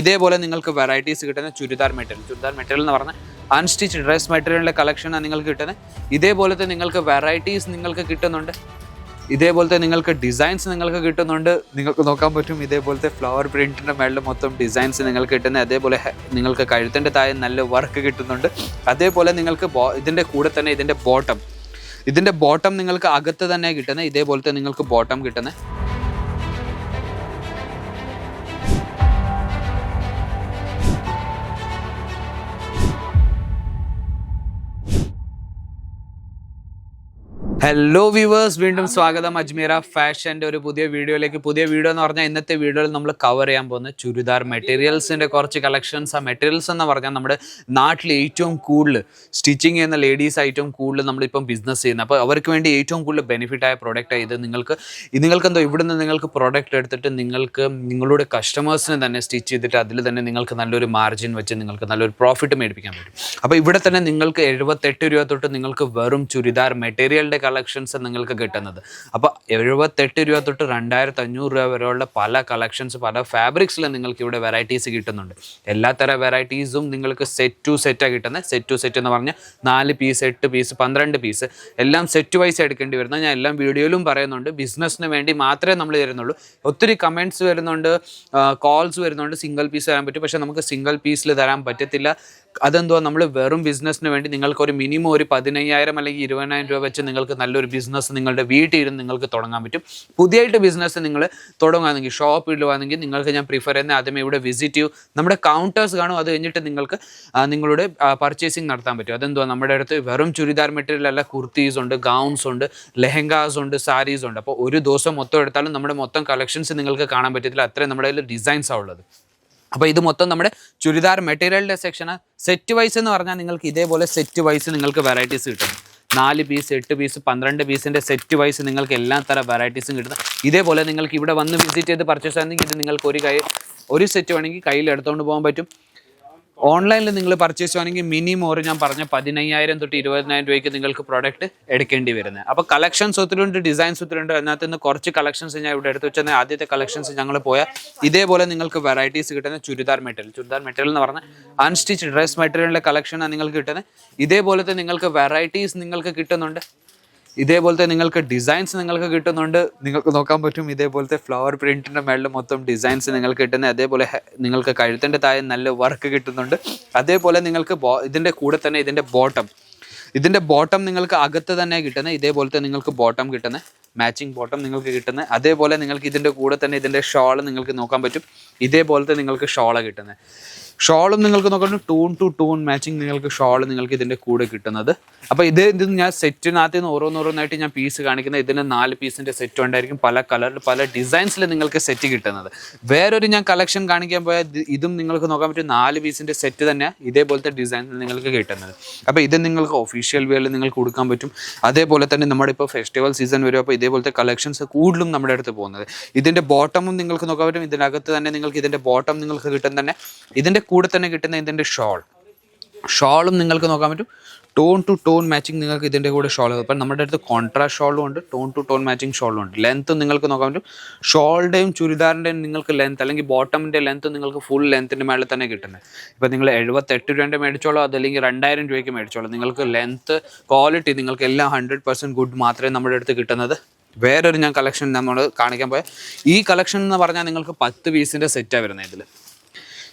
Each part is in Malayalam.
ഇതേപോലെ നിങ്ങൾക്ക് വെറൈറ്റീസ് കിട്ടുന്ന ചുരിദാർ മെറ്റീരിയൽ. ചുരിദാർ മെറ്റീരിയൽ എന്ന് പറഞ്ഞാൽ അൺസ്റ്റിച്ച് ഡ്രസ് മെറ്റീരിയലിന്റെ കളക്ഷനാണ് നിങ്ങൾക്ക് കിട്ടുന്നത്. ഇതേപോലത്തെ നിങ്ങൾക്ക് വെറൈറ്റീസ് നിങ്ങൾക്ക് കിട്ടുന്നുണ്ട്. ഇതേപോലത്തെ നിങ്ങൾക്ക് ഡിസൈൻസ് നിങ്ങൾക്ക് കിട്ടുന്നുണ്ട്. നിങ്ങൾക്ക് നോക്കാൻ പറ്റും ഇതേപോലത്തെ ഫ്ലവർ പ്രിന്റിന്റെ മേളിൽ മൊത്തം ഡിസൈൻസ് നിങ്ങൾക്ക് കിട്ടുന്നത്. അതേപോലെ നിങ്ങൾക്ക് കഴുത്തിന്റെ താഴെ നല്ല വർക്ക് കിട്ടുന്നുണ്ട്. അതേപോലെ നിങ്ങൾക്ക് ഇതിന്റെ കൂടെ തന്നെ ഇതിന്റെ ബോട്ടം ഇതിന്റെ ബോട്ടം നിങ്ങൾക്ക് അകത്ത് തന്നെ കിട്ടുന്നത്. ഇതേപോലത്തെ നിങ്ങൾക്ക് ബോട്ടം കിട്ടുന്നത്. ഹലോ വ്യൂവേഴ്സ് വീണ്ടും സ്വാഗതം. അജ്മീറ ഫാഷന്റെ ഒരു പുതിയ വീഡിയോയിലേക്ക്. പുതിയ വീഡിയോ എന്ന് പറഞ്ഞാൽ ഇന്നത്തെ വീഡിയോയിൽ നമ്മൾ കവർ ചെയ്യാൻ പോകുന്ന ചുരിദാർ മെറ്റീരിയൽസിന്റെ കുറച്ച് കളക്ഷൻസ് ആ മെറ്റീരിയൽസ് എന്ന് പറഞ്ഞാൽ നമ്മുടെ നാട്ടിൽ ഏറ്റവും കൂടുതൽ സ്റ്റിച്ചിങ് ചെയ്യുന്ന ലേഡീസ് ഏറ്റവും കൂടുതൽ നമ്മളിപ്പം ബിസിനസ് ചെയ്യുന്നത്. അപ്പോൾ അവർക്ക് വേണ്ടി ഏറ്റവും കൂടുതൽ ബെനിഫിറ്റ് ആയ പ്രോഡക്റ്റ് ഇത് നിങ്ങൾക്ക് നിങ്ങൾക്ക് എന്തോ ഇവിടുന്ന് നിങ്ങൾക്ക് പ്രോഡക്റ്റ് എടുത്തിട്ട് നിങ്ങൾക്ക് നിങ്ങളുടെ കസ്റ്റമേഴ്സിനെ തന്നെ സ്റ്റിച്ച് ചെയ്തിട്ട് അതിൽ തന്നെ നിങ്ങൾക്ക് നല്ലൊരു മാർജിൻ വെച്ച് നിങ്ങൾക്ക് നല്ലൊരു പ്രോഫിറ്റ് മേടിപ്പിക്കാൻ പറ്റും. അപ്പോൾ ഇവിടെ തന്നെ നിങ്ങൾക്ക് എഴുപത്തെട്ട് രൂപ തൊട്ട് നിങ്ങൾക്ക് വെറും ചുരിദാർ മെറ്റീരിയലിന്റെ കളക്ഷൻസ് നിങ്ങൾക്ക് കിട്ടുന്നത്. അപ്പോൾ എഴുപത്തെട്ട് രൂപ തൊട്ട് രണ്ടായിരത്തി അഞ്ഞൂറ് രൂപ വരെയുള്ള പല കളക്ഷൻസ് പല ഫാബ്രിക്സിൽ നിങ്ങൾക്ക് ഇവിടെ വെറൈറ്റീസ് കിട്ടുന്നുണ്ട്. എല്ലാത്തരം വെറൈറ്റീസും നിങ്ങൾക്ക് സെറ്റ് ടു സെറ്റാണ് കിട്ടുന്നത്. സെറ്റ് ടു സെറ്റ് എന്ന് പറഞ്ഞാൽ നാല് പീസ് എട്ട് പീസ് പന്ത്രണ്ട് പീസ് എല്ലാം സെറ്റ് വൈസ് എടുക്കേണ്ടി വരുന്നത്. ഞാൻ എല്ലാം വീഡിയോയിലും പറയുന്നുണ്ട്. ബിസിനസ്സിന് വേണ്ടി മാത്രമേ നമ്മൾ തരുന്നുള്ളൂ. ഒത്തിരി കമന്റ്സ് വരുന്നുണ്ട്. കോൾസ് വരുന്നുണ്ട്. സിംഗിൾ പീസ് തരാൻ പറ്റും. പക്ഷേ നമുക്ക് സിംഗിൾ പീസിൽ തരാൻ പറ്റത്തില്ല. അതെന്തോ നമ്മൾ വെറും ബിസിനസ്സിന് വേണ്ടി നിങ്ങൾക്ക് ഒരു മിനിമം ഒരു പതിനയ്യായിരം അല്ലെങ്കിൽ ഇരുപതിനായിരം രൂപ വെച്ച് നിങ്ങൾക്ക് നല്ലൊരു ബിസിനസ് നിങ്ങളുടെ വീട്ടിൽ ഇരുന്ന് നിങ്ങൾക്ക് തുടങ്ങാൻ പറ്റും. പുതിയതായിട്ട് ബിസിനസ് നിങ്ങൾ തുടങ്ങുകയാണെങ്കിൽ ഷോപ്പ് ഇടുകയാണെങ്കിൽ നിങ്ങൾക്ക് ഞാൻ പ്രിഫർ ചെയ്യുന്ന ആദ്യമേ ഇവിടെ വിസിറ്റ് ചെയ്യൂ. നമ്മുടെ കൗണ്ടേഴ്സ് കാണും അത് കഴിഞ്ഞിട്ട് നിങ്ങൾക്ക് നിങ്ങളുടെ പർച്ചേസിങ് നടത്താൻ പറ്റും. അതെന്തോ നമ്മുടെ അടുത്ത് വെറും ചുരിദാർ മെറ്റീരിയൽ അല്ല കുർത്തീസ് ഉണ്ട് ഗൗൺസ് ഉണ്ട് ലെഹങ്കാസ് ഉണ്ട് സാരീസ് ഉണ്ട്. അപ്പോൾ ഒരു ദിവസം മൊത്തം എടുത്താലും നമ്മുടെ മൊത്തം കളക്ഷൻസ് നിങ്ങൾക്ക് കാണാൻ പറ്റത്തില്ല. അത്രയും നമ്മുടെ കയ്യിൽ ഡിസൈൻസാണ് ഉള്ളത്. അപ്പോൾ ഇത് മൊത്തം നമ്മുടെ ചുരിദാർ മെറ്റീരിയലിന്റെ സെക്ഷന് സെറ്റ് വൈസ് എന്ന് പറഞ്ഞാൽ നിങ്ങൾക്ക് ഇതേപോലെ സെറ്റ് വൈസ് നിങ്ങൾക്ക് വെറൈറ്റീസ് കിട്ടും. നാല് പീസ് എട്ട് പീസ് പന്ത്രണ്ട് പീസിന്റെ സെറ്റ് വൈസ് നിങ്ങൾക്ക് എല്ലാ തരം വെറൈറ്റീസും കിട്ടുന്ന ഇതേപോലെ നിങ്ങൾക്ക് ഇവിടെ വന്ന് വിസിറ്റ് ചെയ്ത് പർച്ചേസ് ആണെങ്കിൽ ഇത് നിങ്ങൾക്ക് ഒരു കൈ ഒരു സെറ്റ് വേണമെങ്കിൽ കയ്യിൽ എടുത്തുകൊണ്ട് പോകാൻ പറ്റും. ഓൺലൈനിൽ നിങ്ങൾ പർച്ചേസ് ചെയ്യുകയാണെങ്കിൽ മിനിമം ഒരു ഞാൻ പറഞ്ഞ പതിനയ്യായിരം തൊട്ട് ഇരുപതിനായിരം രൂപയ്ക്ക് നിങ്ങൾക്ക് പ്രോഡക്റ്റ് എടുക്കേണ്ടി വരുന്നത്. അപ്പോൾ കളക്ഷൻസ് ഒത്തിരിയുണ്ട് ഡിസൈൻസ് ഒത്തിരിയുണ്ട്. അതിനകത്ത് നിന്ന് കുറച്ച് കളക്ഷൻസ് ഞാൻ ഇവിടെ എടുത്ത് വെച്ചാൽ ആദ്യത്തെ കളക്ഷൻസ് ഞങ്ങൾ പോയാൽ ഇതേപോലെ നിങ്ങൾക്ക് വെറൈറ്റീസ് കിട്ടുന്ന ചുരിദാർ മെറ്റീരിയൽ. ചുരിദാർ മെറ്റീരിയൽ എന്ന് പറഞ്ഞാൽ അൺസ്റ്റിച്ച് ഡ്രസ് മെറ്റീരിയലിന്റെ കളക്ഷനാണ് നിങ്ങൾക്ക് കിട്ടുന്നത്. ഇതേപോലത്തെ നിങ്ങൾക്ക് വെറൈറ്റീസ് നിങ്ങൾക്ക് കിട്ടുന്നുണ്ട്. ഇതേപോലത്തെ നിങ്ങൾക്ക് ഡിസൈൻസ് നിങ്ങൾക്ക് കിട്ടുന്നുണ്ട് നിങ്ങൾക്ക് നോക്കാൻ പറ്റും. ഇതേപോലത്തെ ഫ്ലവർ പ്രിന്റിന്റെ മേളിൽ മൊത്തം ഡിസൈൻസ് നിങ്ങൾക്ക് കിട്ടുന്നത്. അതേപോലെ നിങ്ങൾക്ക് കഴുത്തിന്റെ താഴെ നല്ല വർക്ക് കിട്ടുന്നുണ്ട്. അതേപോലെ നിങ്ങൾക്ക് ഇതിന്റെ കൂടെ തന്നെ ഇതിന്റെ ബോട്ടം ഇതിന്റെ ബോട്ടം നിങ്ങൾക്ക് അകത്ത് തന്നെ കിട്ടുന്നത് ഇതേപോലത്തെ നിങ്ങൾക്ക് ബോട്ടം കിട്ടുന്നത്. മാച്ചിങ് ബോട്ടം നിങ്ങൾക്ക് കിട്ടുന്നത്. അതേപോലെ നിങ്ങൾക്ക് ഇതിന്റെ കൂടെ തന്നെ ഇതിന്റെ ഷോൾ നിങ്ങൾക്ക് നോക്കാൻ പറ്റും. ഇതേപോലത്തെ നിങ്ങൾക്ക് ഷോൾ കിട്ടുന്നത്. ഷോളും നിങ്ങൾക്ക് നോക്കണം ടൂൺ ടു ടൂൺ മാച്ചിങ് നിങ്ങൾക്ക് ഷോൾ നിങ്ങൾക്ക് ഇതിന്റെ കൂടെ കിട്ടുന്നത്. അപ്പോൾ ഇത് ഇത് ഞാൻ സെറ്റിനകത്ത് നിന്ന് ഓരോന്നോരോന്നായിട്ട് ഞാൻ പീസ് കാണിക്കുന്നത്. ഇതിന് നാല് പീസിന്റെ സെറ്റ് ഉണ്ടായിരിക്കും. പല കളറിൽ പല ഡിസൈൻസിൽ നിങ്ങൾക്ക് സെറ്റ് കിട്ടുന്നത്. വേറൊരു ഞാൻ കളക്ഷൻ കാണിക്കാൻ പോയാൽ ഇതും നിങ്ങൾക്ക് നോക്കാൻ പറ്റും നാല് പീസിന്റെ സെറ്റ് തന്നെ ഇതേപോലത്തെ ഡിസൈനിൽ നിങ്ങൾക്ക് കിട്ടുന്നത്. അപ്പോൾ ഇത് നിങ്ങൾക്ക് ഒഫീഷ്യൽ വേയിൽ നിങ്ങൾക്ക് കൊടുക്കാൻ പറ്റും. അതേപോലെ തന്നെ നമ്മുടെ ഇപ്പോൾ ഫെസ്റ്റിവൽ സീസൺ വരും. അപ്പോൾ ഇതേപോലത്തെ കളക്ഷൻസ് കൂടുതലും നമ്മുടെ അടുത്ത് പോകുന്നത്. ഇതിന്റെ ബോട്ടമും നിങ്ങൾക്ക് നോക്കാൻ പറ്റും. ഇതിനകത്ത് തന്നെ നിങ്ങൾക്ക് ഇതിന്റെ ബോട്ടം നിങ്ങൾക്ക് കിട്ടും തന്നെ. ഇതിന്റെ കൂടെ തന്നെ കിട്ടുന്ന ഇതിന്റെ ഷോൾ. ഷോളും നിങ്ങൾക്ക് നോക്കാൻ പറ്റും. ടോൺ ടു ടോൺ മാച്ചിങ് നിങ്ങൾക്ക് ഇതിന്റെ കൂടെ ഷോൾ ഇപ്പം നമ്മുടെ അടുത്ത് കോൺട്രാ ഷോളും ഉണ്ട് ടോൺ ടു ടോൺ മാച്ചിങ് ഷോളും ഉണ്ട്. ലെങ്ത്തും നിങ്ങൾക്ക് നോക്കാൻ പറ്റും. ഷോളുടെയും ചുരിദാറിന്റെയും നിങ്ങൾക്ക് ലെങ്ത്ത് അല്ലെങ്കിൽ ബോട്ടമിന്റെ ലെങ്ത്ത് നിങ്ങൾക്ക് ഫുൾ ലെങ്ത്തിന്റെ മേളിൽ തന്നെ കിട്ടുന്നത്. ഇപ്പം നിങ്ങൾ എഴുപത്തെട്ട് രൂപേന്റെ മേടിച്ചോളൂ അതല്ലെങ്കിൽ രണ്ടായിരം രൂപയ്ക്ക് മേടിച്ചോളൂ. നിങ്ങൾക്ക് ലെങ്ത്ത് ക്വാളിറ്റി നിങ്ങൾക്ക് എല്ലാം ഹൺഡ്രഡ് പെർസെന്റ് ഗുഡ് മാത്രമേ നമ്മുടെ അടുത്ത് കിട്ടുന്നത്. വേറൊരു ഞാൻ കളക്ഷൻ നമ്മൾ കാണിക്കാൻ പോയാൽ ഈ കളക്ഷൻ എന്ന് പറഞ്ഞാൽ നിങ്ങൾക്ക് പത്ത് പീസിന്റെ സെറ്റാണ് വരുന്നത് ഇതിൽ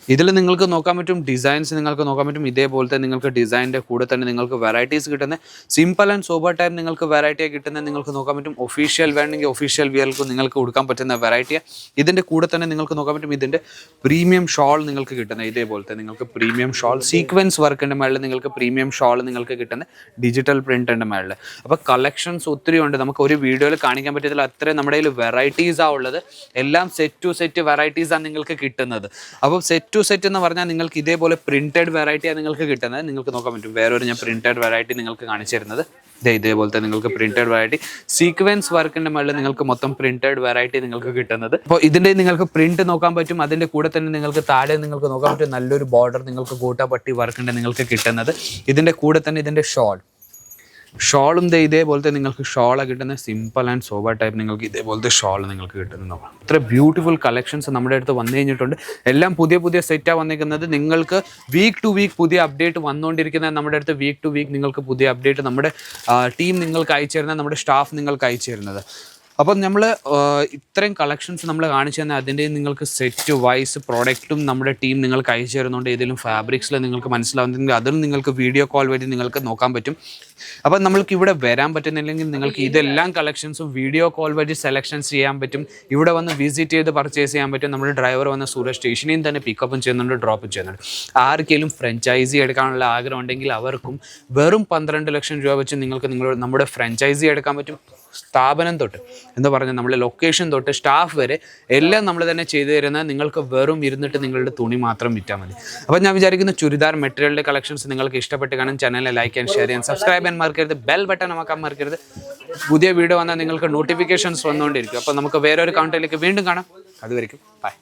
ഇതിൽ നിങ്ങൾക്ക് നോക്കാൻ പറ്റും ഡിസൈൻസ് നിങ്ങൾക്ക് നോക്കാൻ പറ്റും ഇതേപോലത്തെ നിങ്ങൾക്ക് ഡിസൈനിന്റെ കൂടെ തന്നെ നിങ്ങൾക്ക് വെറൈറ്റീസ് കിട്ടുന്ന സിമ്പിൾ ആൻഡ് സോബർ ടൈപ്പ് നിങ്ങൾക്ക് വെറൈറ്റി കിട്ടുന്ന നിങ്ങൾക്ക് നോക്കാൻ പറ്റും ഒഫീഷ്യൽ വേണമെങ്കിൽ ഒഫീഷ്യൽ വിയർക്ക് നിങ്ങൾക്ക് കൊടുക്കാൻ പറ്റുന്ന വെറൈറ്റിയാണ് ഇതിന്റെ കൂടെ തന്നെ നിങ്ങൾക്ക് നോക്കാൻ പറ്റും ഇതിന്റെ പ്രീമിയം ഷോൾ നിങ്ങൾക്ക് കിട്ടുന്ന ഇതേപോലത്തെ നിങ്ങൾക്ക് പ്രീമിയം ഷോൾ സീക്വൻസ് വർക്കിന്റെ മേളിൽ നിങ്ങൾക്ക് പ്രീമിയം ഷോൾ നിങ്ങൾക്ക് കിട്ടുന്ന ഡിജിറ്റൽ പ്രിന്റിന്റെ മേളിൽ. അപ്പോൾ കളക്ഷൻസ് ഒത്തിരി ഉണ്ട് നമുക്ക് ഒരു വീഡിയോയിൽ കാണിക്കാൻ പറ്റത്തില്ല അത്രയും നമ്മുടെ കയ്യിൽ വെറൈറ്റീസാണ് ഉള്ളത്. എല്ലാം സെറ്റ് ടു സെറ്റ് വെറൈറ്റീസാണ് നിങ്ങൾക്ക് കിട്ടുന്നത്. അപ്പോൾ സെറ്റ് ടു സെറ്റ് എന്ന് പറഞ്ഞാൽ നിങ്ങൾക്ക് ഇതേപോലെ പ്രിന്റഡ് വെറൈറ്റിയാണ് നിങ്ങൾക്ക് കിട്ടുന്നത്. നിങ്ങൾക്ക് നോക്കാൻ പറ്റും. വേറൊരു ഞാൻ പ്രിന്റഡ് വെറൈറ്റി നിങ്ങൾക്ക് കാണിച്ചു തരുന്നത് ഇതേ ഇതേപോലത്തെ നിങ്ങൾക്ക് പ്രിന്റഡ് വെറൈറ്റി സീക്വൻസ് വർക്കിന്റെ മുകളിൽ നിങ്ങൾക്ക് മൊത്തം പ്രിന്റഡ് വെറൈറ്റി നിങ്ങൾക്ക് കിട്ടുന്നത്. അപ്പോൾ ഇതിന്റെ നിങ്ങൾക്ക് പ്രിന്റ് നോക്കാൻ പറ്റും. അതിന്റെ കൂടെ തന്നെ നിങ്ങൾക്ക് താഴെ നിങ്ങൾക്ക് നോക്കാൻ പറ്റും. നല്ലൊരു ബോർഡർ നിങ്ങൾക്ക് കൂട്ടാപ്പട്ടി വർക്കിന്റെ നിങ്ങൾക്ക് കിട്ടുന്നത്. ഇതിന്റെ കൂടെ തന്നെ ഇതിന്റെ ഷോൾ ഷോളും ദേ ഇതേപോലത്തെ നിങ്ങൾക്ക് ഷോള കിട്ടുന്ന സിമ്പിൾ ആൻഡ് സോബ ടൈപ്പ് നിങ്ങൾക്ക് ഇതേപോലത്തെ ഷോൾ നിങ്ങൾക്ക് കിട്ടുന്നതാണ് ഇത്ര ബ്യൂട്ടിഫുൾ കളക്ഷൻസ് നമ്മുടെ അടുത്ത് വന്നു കഴിഞ്ഞിട്ടുണ്ട്. എല്ലാം പുതിയ പുതിയ സെറ്റാണ് വന്നിരിക്കുന്നത്. നിങ്ങൾക്ക് വീക്ക് ടു വീക്ക് പുതിയ അപ്ഡേറ്റ് വന്നുകൊണ്ടിരിക്കുന്ന നമ്മുടെ അടുത്ത് വീക്ക് ടു വീക്ക് നിങ്ങൾക്ക് പുതിയ അപ്ഡേറ്റ് നമ്മുടെ ടീം നിങ്ങൾക്ക് അയച്ചു തരുന്നത് നമ്മുടെ സ്റ്റാഫ് നിങ്ങൾക്ക് അയച്ചു തരുന്നത്. അപ്പം നമ്മൾ ഇത്രയും കളക്ഷൻസ് നമ്മൾ കാണിച്ചു തന്നെ അതിന്റെ നിങ്ങൾക്ക് സെറ്റ് വൈസ് പ്രോഡക്റ്റും നമ്മുടെ ടീം നിങ്ങൾക്ക് അയച്ചു തരുന്നുണ്ട്. ഏതെങ്കിലും ഫാബ്രിക്സിൽ നിങ്ങൾക്ക് മനസ്സിലാവുന്നെങ്കിൽ അതും നിങ്ങൾക്ക് വീഡിയോ കോൾ വഴി നിങ്ങൾക്ക് നോക്കാൻ പറ്റും. അപ്പം നമ്മൾക്ക് ഇവിടെ വരാൻ പറ്റുന്നില്ലെങ്കിൽ നിങ്ങൾക്ക് ഇതെല്ലാം കളക്ഷൻസും വീഡിയോ കോൾ വഴി സെലക്ഷൻസ് ചെയ്യാൻ പറ്റും. ഇവിടെ വന്ന് വിസിറ്റ് ചെയ്ത് പർച്ചേസ് ചെയ്യാൻ പറ്റും. നമ്മുടെ ഡ്രൈവർ വന്ന് സൂര്യ സ്റ്റേഷനിൽ തന്നെ പിക്കപ്പും ചെയ്യുന്നുണ്ട് ഡ്രോപ്പും ചെയ്യുന്നുണ്ട്. ആർക്കെങ്കിലും ഫ്രഞ്ചൈസി എടുക്കാനുള്ള ആഗ്രഹം ഉണ്ടെങ്കിൽ അവർക്കും വെറും പന്ത്രണ്ട് ലക്ഷം രൂപ വെച്ച് നിങ്ങൾക്ക് നിങ്ങളുടെ നമ്മുടെ ഫ്രഞ്ചൈസി എടുക്കാൻ പറ്റും. സ്ഥാപനം തൊട്ട് എന്ന് പറഞ്ഞാൽ നമ്മുടെ ലൊക്കേഷൻ തൊട്ട് സ്റ്റാഫ് വരെ എല്ലാം നമ്മൾ തന്നെ ചെയ്തു തരുന്ന നിങ്ങൾക്ക് വെറും ഇരുന്നിട്ട് നിങ്ങളുടെ തുണി മാത്രം വിറ്റാൽ മതി. അപ്പോൾ ഞാൻ വിചാരിക്കുന്നു ചുരിദാർ മെറ്റീരിയലിന്റെ കളക്ഷൻസ് നിങ്ങൾക്ക് ഇഷ്ടപ്പെട്ട് കാണും. ചാനലിനെ ലൈക്ക് ആൻഡ് ഷെയർ ചെയ്യാൻ സബ്സ്ക്രൈബ് ചെയ്യാൻ മറക്കരുത്. ബെൽ ബട്ടൺ നമുക്കാൻ മറക്കരുത്. പുതിയ വീഡിയോ വന്നാൽ നിങ്ങൾക്ക് നോട്ടിഫിക്കേഷൻസ് വന്നുകൊണ്ടിരിക്കും. അപ്പോൾ നമുക്ക് വേറെ ഒരു കൗണ്ടറിലേക്ക് വീണ്ടും കാണാം. അതുവരെയും ബൈ